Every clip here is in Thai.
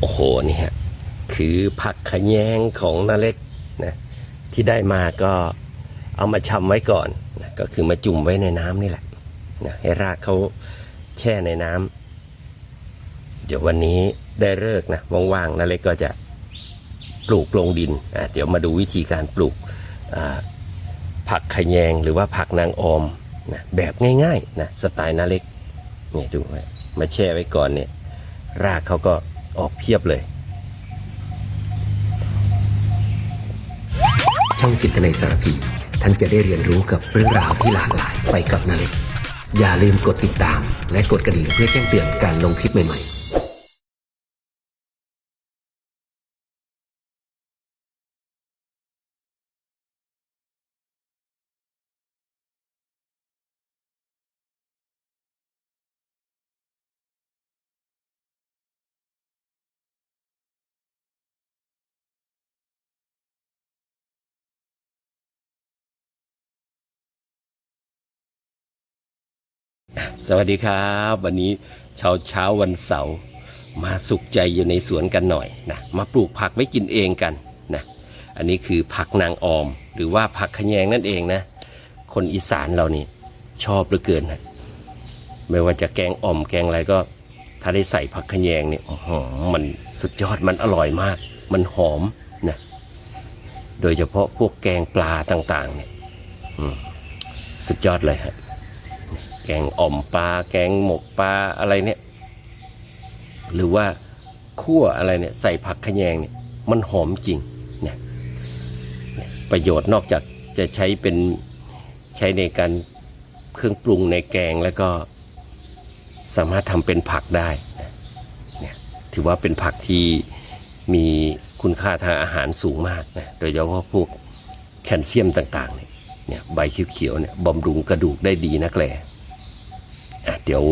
โอ้โหนี่ฮะคือผักขแยงของนาเล็กนะที่ได้มาก็เอามาชำไว้ก่อนนะก็คือมาจุ่มไว้ในน้ำนี่แหละนะให้รากเขาแช่ในน้ำเดี๋ยววันนี้ได้เลิกนะว่างๆนาเล็กก็จะปลูกลงดินอะเดี๋ยวมาดูวิธีการปลูกผักขแยงหรือว่าผักนางออมนะแบบง่ายๆนะสไตล์นาเล็กเนี่ยดูไว้มาแช่ไว้ก่อนเนี่ยรากเขาก็ ออกเพียบเลย ช่องจิตในสารพีท่านจะได้เรียนรู้กับเรื่องราวที่หลากหลายไปกับนาเล็กอย่าลืมกดติดตาม และกดกระดิ่งเพื่อแจ้งเตือนการลงคลิปใหม่ๆ สวัสดีครับ วันนี้เช้าเช้าวันเสาร์มาสุขใจอยู่ในสวนกันหน่อยนะมาปลูกผักไว้กินเองกันนะอันนี้คือผักนางออม หรือว่าผักขยงนั่นเองนะ คนอีสานเรานี่ชอบเหลือเกินนะไม่ว่าจะแกงอ่อมแกงอะไรก็ ถ้าได้ใส่ผักขยงเนี่ยอื้อหือมันสุดยอดมันอร่อยมาก มันหอมนะโดยเฉพาะพวกแกงปลาต่างๆเนี่ยสุดยอดเลยฮะแกงอ่อมปลาแกงหมกปลาอะไรเนี่ย หรือว่าคั่วอะไรเนี่ยใส่ผักขยงเนี่ยมันหอมจริงเนี่ยประโยชน์นอกจากจะใช้เป็นใช้ในการเครื่องปรุงในแกงแล้วก็สามารถทำเป็นผักได้เนี่ยถือว่าเป็นผักที่มีคุณค่าทางอาหารสูงมากนะโดยเฉพาะพวกแคลเซียมต่างๆเนี่ยใบเขียวๆเนี่ยบำรุงกระดูกได้ดีนักแลอะ เดี๋ยว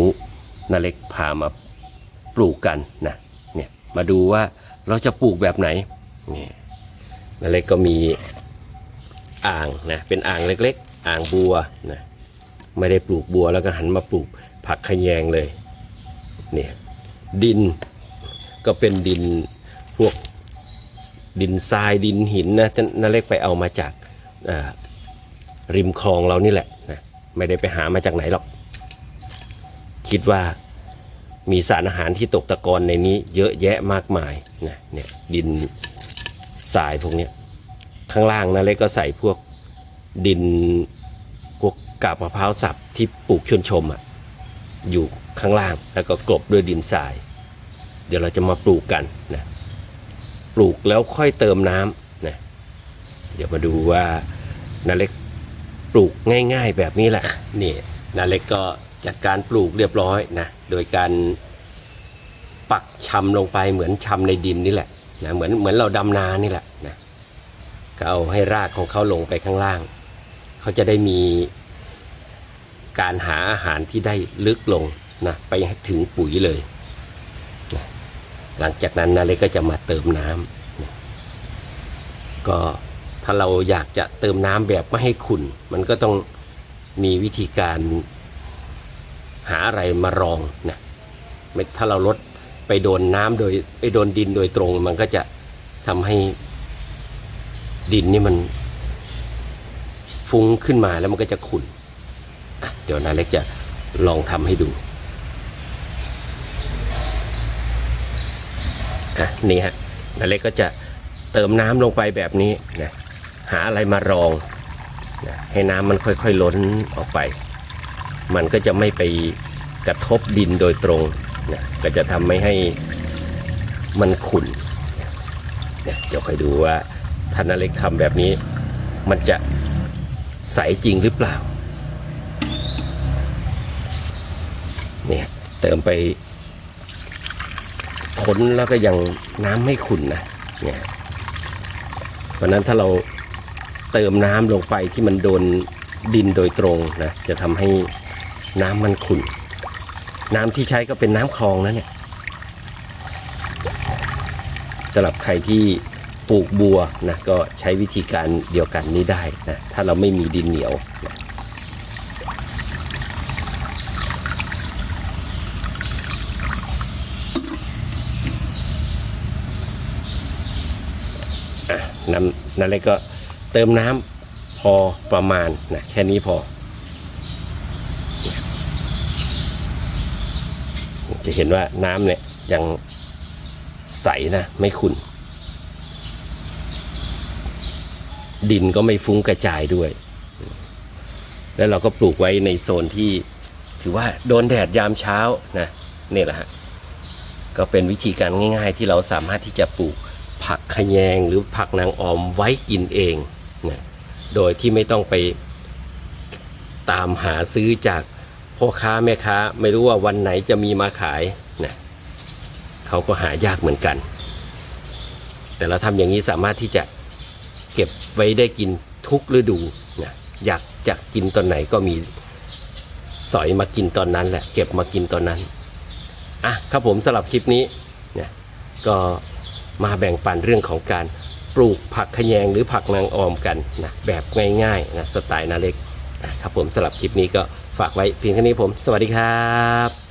นาเล็กพามาปลูกกันนะเนี่ยมาดูว่าเราจะปลูกแบบไหนนี่นาเล็กก็มีอ่างนะเป็นอ่างเล็กๆ อ่างบัวนะไม่ได้ปลูกบัวแล้วก็หันมาปลูกผักขยงเลยเนี่ยดินก็เป็นดินพวกดินทรายดินหินนะนาเล็กไปเอามาจากริมคลองเรานี่แหละนะไม่ได้ไปหามาจากไหนหรอก คิดว่ามีสารอาหารที่ตกตะกอนในนี้เยอะแยะมากมายนะเนี่ยดินทรายพวกนี้ข้างล่างนะเล็กก็ใส่พวกดินพวกกาบมะพร้าวสับที่ปลูกชวนชมอะ่ะอยู่ข้างล่างแล้วก็กลบด้วยดินทราย เดี๋ยวเราจะมาปลูกกันนะปลูกแล้วค่อยเติมน้ำนะเดี๋ยวมาดูว่านาเล็กปลูกง่าย ๆ แบบนี้แหละนี่นาเล็กก็ จัดการปลูกเรียบร้อยนะโดยการปักชำลงไปเหมือนชำในดินนี่แหละนะเหมือนเหมือนเราดำนานี่แหละนะก็เอาให้รากของเขาลงไปข้างล่าง เขาจะได้มีการหาอาหารที่ได้ลึกลงนะไปถึงปุ๋ยเลยนะหลังจากนั้นนาเล็กก็จะมาเติมน้ำนะก็ถ้าเราอยากจะเติมน้ำแบบไม่ให้ขุ่น มันก็ต้องมีวิธีการ หาอะไรมารองนะถ้าเราลดไปโดนน้ำโดยไปโดนดินโดยตรง มันก็จะทำให้ดินนี่มันฟุ้งขึ้นมาแล้วมันก็จะขุ่นเดี๋ยวนาเล็กจะลองทำให้ดูอะนี่ฮะนาเล็กก็จะเติมน้ำลงไปแบบนี้นะหาอะไรมารองนะให้น้ำมันค่อยๆล้นออกไป มันก็จะไม่ไปกระทบดินโดยตรงนะก็จะทำไม่ให้มันขุ่นเนี่ยเดี๋ยวคอยดูว่าท่านอเล็กทำแบบนี้ มันจะใสจริงหรือเปล่าเนี่ยเติมไปพ้นแล้วก็ยังน้ำไม่ขุ่นนะเนี่ยเพราะฉะนั้นถ้าเราเติมน้ำลงไปที่มันโดนดินโดยตรงนะจะทำให้ น้ำมันขุ่น น้ำที่ใช้ก็เป็นน้ำคลองนะเนี่ยสำหรับใครที่ปลูกบัวนะก็ใช้วิธีการเดียวกันนี้ได้นะถ้าเราไม่มีดินเหนียวนะน้ำนั่นเลยก็เติมน้ำพอประมาณนะแค่นี้พอ จะเห็นว่าน้ำเนี่ยยังใสนะ ไม่ขุ่นดินก็ไม่ฟุ้งกระจายด้วย แล้วเราก็ปลูกไว้ในโซนที่ถือว่าโดนแดดยามเช้านะนี่แหละฮะก็เป็นวิธีการง่ายๆ ที่เราสามารถที่จะปลูกผักขยงหรือผักนางออมไว้กินเองนะโดยที่ไม่ต้องไปตามหาซื้อจาก พ่อค้าแม่ค้าไม่รู้ว่าวันไหนจะมีมาขายนะเขาก็หายากเหมือนกัน แต่เราทำอย่างนี้สามารถที่จะเก็บไว้ได้กินทุกฤดูนะอยากจะกินตอนไหนก็มีสอยมากินตอนนั้นแหละ เก็บมากินตอนนั้นอะครับผมสำหรับคลิปนี้นี่ยก็มาแบ่งปันเรื่องของการปลูกผักขยงหรือผักนางออมกันนะแบบง่ายๆนะสไตล์นาเล็กอะครับผมสำหรับคลิปนี้ก็ ฝากไว้เพียงแค่นี้ผม สวัสดีครับ